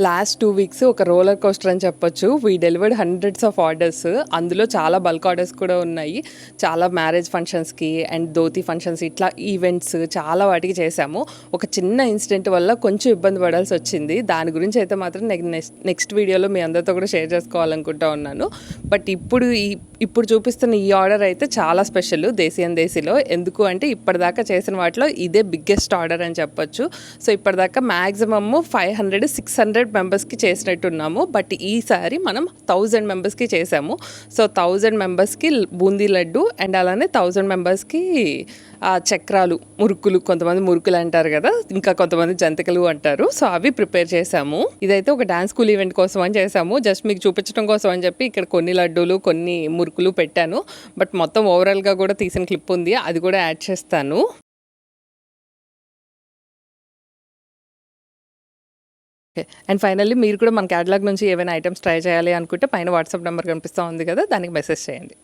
Last two weeks ఒక roller coaster అని చెప్పొచ్చు. We delivered hundreds of orders అందులో చాలా బల్క్ ఆర్డర్స్ కూడా ఉన్నాయి. చాలా మ్యారేజ్ ఫంక్షన్స్కి అండ్ ధోతి ఫంక్షన్స్ ఇట్లా ఈవెంట్స్ చాలా వాటికి చేశాము. ఒక చిన్న ఇన్సిడెంట్ వల్ల కొంచెం ఇబ్బంది పడాల్సి వచ్చింది. దాని గురించి అయితే మాత్రం నెక్స్ట్ నెక్స్ట్ వీడియోలో మీ అందరితో కూడా షేర్ చేసుకోవాలనుకుంటా ఉన్నాను. బట్ ఇప్పుడు ఈ ఇప్పుడు చూపిస్తున్న ఈ ఆర్డర్ అయితే చాలా స్పెషల్ దేశీయం దేశీలో. ఎందుకు అంటే ఇప్పటిదాకా చేసిన వాటిలో ఇదే బిగ్గెస్ట్ ఆర్డర్ అని చెప్పొచ్చు. సో ఇప్పటిదాకా maximum five hundred six hundred మెంబర్స్కి చేసినట్టున్నాము. బట్ ఈసారి మనం థౌజండ్ మెంబర్స్కి చేసాము. సో థౌజండ్ మెంబర్స్కి బూందీ లడ్డు అండ్ అలానే థౌజండ్ మెంబర్స్కి చక్రాలు మురుకులు. కొంతమంది మురుకులు అంటారు కదా ఇంకా కొంతమంది జంతికలు అంటారు. సో అవి ప్రిపేర్ చేసాము. ఇదైతే ఒక డాన్స్ స్కూల్ ఈవెంట్ కోసం అని చేసాము. జస్ట్ మీకు చూపించడం కోసం అని చెప్పి ఇక్కడ కొన్ని లడ్డూలు కొన్ని మురుకులు పెట్టాను. బట్ మొత్తం ఓవరాల్గా కూడా తీసిన క్లిప్ ఉంది. అది కూడా యాడ్ చేస్తాను. అండ్ ఫైనల్లీ మీరు కూడా మన క్యాటలాగ్ నుంచి ఏమైనా ఐటమ్స్ ట్రై చేయాలి అనుకుంటే పైన వాట్సాప్ నెంబర్ కనిపిస్తూ ఉంది కదా దానికి మెసేజ్ చేయండి.